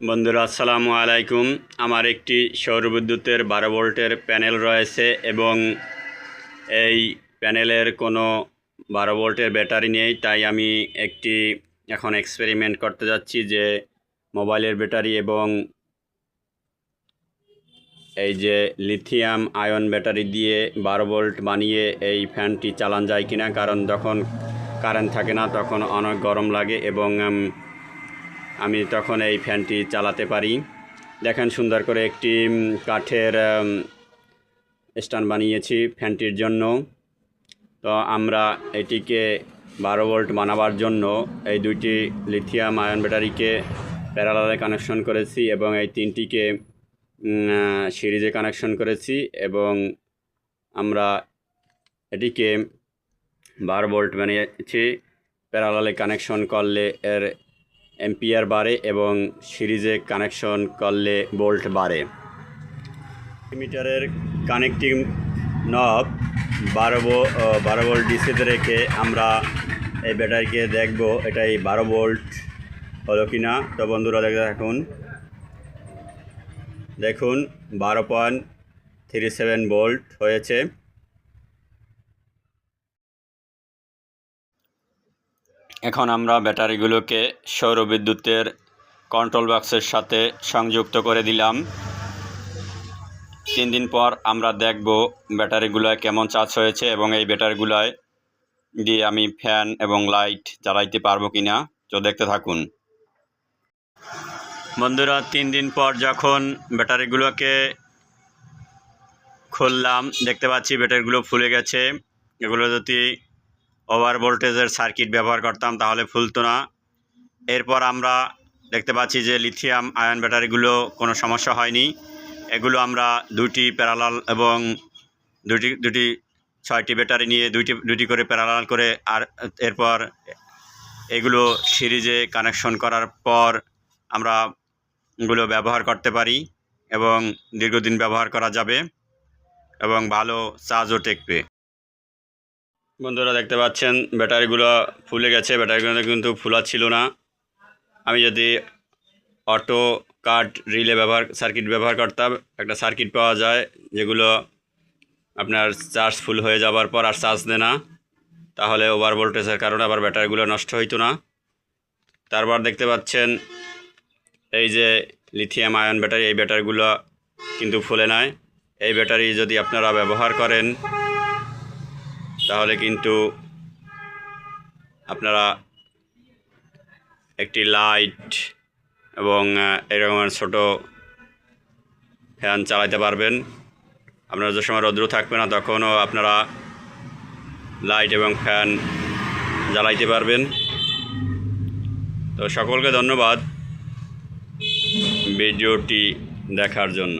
বন্ধুরা, আসসালামু আলাইকুম। আমার একটি সৌরবিদ্যুতের বারো ভোল্টের প্যানেল রয়েছে এবং এই প্যানেলের কোনো বারো ভোল্টের ব্যাটারি নেই, তাই আমি একটি এখন এক্সপেরিমেন্ট করতে যাচ্ছি যে মোবাইলের ব্যাটারি এবং এই যে লিথিয়াম আয়ন ব্যাটারি দিয়ে বারো ভোল্ট বানিয়ে এই ফ্যানটি চালান যায় কিনা, কারণ যখন কারেন্ট থাকে না, তখন অনেক গরম লাগে এবং আমি তখন এই ফ্যানটি চালাতে পারি। দেখেন সুন্দর করে একটি কাঠের স্ট্যান্ড বানিয়েছি ফ্যানটির জন্য। তো আমরা এটিকে বারো ভোল্ট বানাবার জন্য এই দুইটি লিথিয়াম আয়ন ব্যাটারিকে প্যারালালে কানেকশন করেছি এবং এই তিনটিকে সিরিজে কানেকশন করেছি এবং আমরা এটিকে বারো ভোল্ট বানিয়েছি। প্যারালালে কানেকশন করলে এর এম্পিয়ার বাড়ে এবং সিরিজে কানেকশন করলে ভোল্ট বাড়ে। মিটারের কানেক্টিং নব বারো বারো ভোল্ট ডিসিতে রেখে আমরা এই ব্যাটারিকে দেখব এটাই বারো ভোল্ট হলো কি না তো বন্ধুরা, দেখতে থাকুন। দেখুন, বারো পয়েন্ট থ্রি সেভেন ভোল্ট হয়েছে। এখন আমরা ব্যাটারিগুলোকে সৌর বিদ্যুতের কন্ট্রোল বক্সের সাথে সংযুক্ত করে দিলাম। তিন দিন পর আমরা দেখব ব্যাটারিগুলোয় কেমন চার্জ হয়েছে এবং এই ব্যাটারিগুলোয় দিয়ে আমি ফ্যান এবং লাইট জ্বালাইতে পারব কি না তো দেখতে থাকুন। বন্ধুরা, তিন দিন পর যখন ব্যাটারিগুলোকে খুললাম, দেখতে পাচ্ছি ব্যাটারিগুলো ফুলে গেছে। এগুলো যদি ওভার ভোল্টেজের সার্কিট ব্যবহার করতাম, তাহলে ফুলতো না। এরপর আমরা দেখতে পাচ্ছি যে লিথিয়াম আয়ন ব্যাটারিগুলো কোনো সমস্যা হয়নি। এগুলো আমরা দুটি প্যারালাল এবং দুটি দুটি ছয়টি ব্যাটারি নিয়ে দুইটি দুটি করে প্যারালাল করে আর এরপর এগুলো সিরিজে কানেকশন করার পর আমরা এগুলো ব্যবহার করতে পারি এবং দীর্ঘদিন ব্যবহার করা যাবে এবং ভালো চার্জও টেকবে। বন্ধুরা দেখতে পাচ্ছেন, ব্যাটারিগুলো ফুলে গেছে ব্যাটারিগুলো কিন্তু ফুলা ছিল না। আমি যদি অটো কাট রিলে ব্যবহার, সার্কিট ব্যবহার করতাম, একটা সার্কিট পাওয়া যায়, যেগুলো আপনার চার্জ ফুল হয়ে যাবার পর আর চার্জ দেয় না। তাহলে ওভার ভোল্টেজের কারণে আবার ব্যাটারিগুলো নষ্ট হইতো না। তারপর দেখতে পাচ্ছেন, এই যে লিথিয়াম আয়ন ব্যাটারি, এই ব্যাটারিগুলো কিন্তু ফুলে নাই। এই ব্যাটারি যদি আপনারা ব্যবহার করেন তাহলে কিন্তু আপনারা একটি লাইট এবং এরকম ছোটো ফ্যান চালাতে পারবেন। আপনারা যে সময় রৌদ্র থাকবে না, তখনও আপনারা লাইট এবং ফ্যান জ্বালাইতে পারবেন। তো সকলকে ধন্যবাদ ভিডিওটি দেখার জন্য।